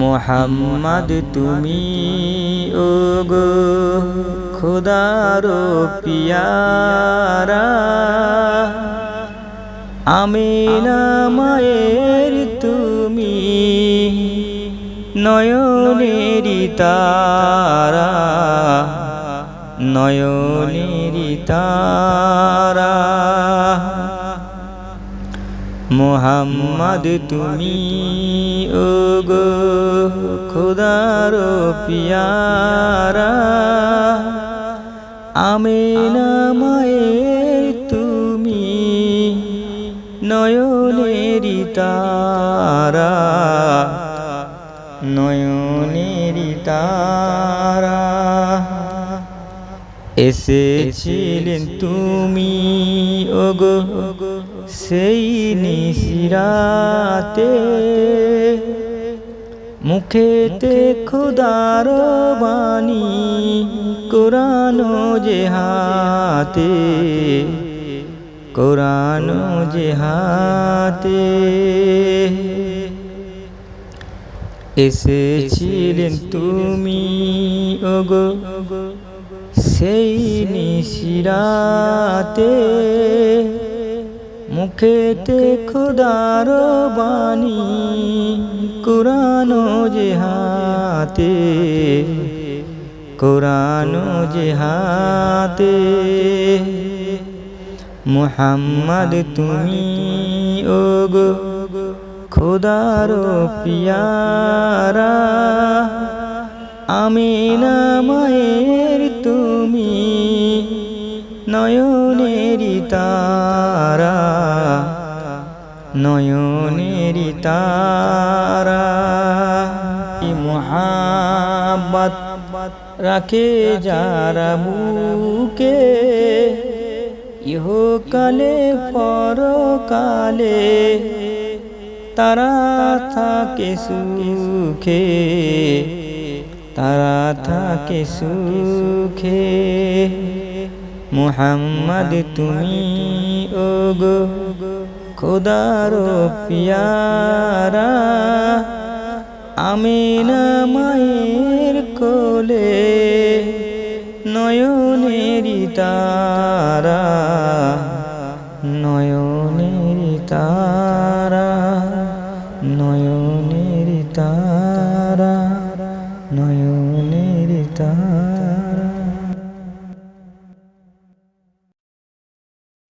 মোহাম্মদ তুমি ও গো খোদারো পিয়ারা। আমিনা মায়ের তুমি নয়নেরি তারা নয়নেরি তারা। মোহাম্মদ তুমি ও গো খুদার পিয়ারা। আমি নামায় তুমি নয়নেরি তারা এসেছিলেন তুমি ওগো সেই নিশিরাতে। মুখেতে খুদার বাণী কোরআন যে হাতে। কোরআন যে হাতে। এসেছিলেন তুমি ওগো সেই নিশিরাতে, মুখেতে খুদার বাণী কোরআন যে হাতে কোরআন যে হাতে। মুহাম্মদ, তুমি ওগো খোদার পিয়ারা, আমিনা মায়ের তারা, নয়নেরি তারা। মোহাব্বত রাখে যারা বুকে, ইহকালে, পরকালে তারা থাকে সুখে, তারা থাকে সুখে। মুহাম্মদ তুমি ও গো খোদার পিয়ারা। আমি না মায়ের কোলে নয়নের তারা নয়নের তারা নয়নের তারা নয়নের তারা।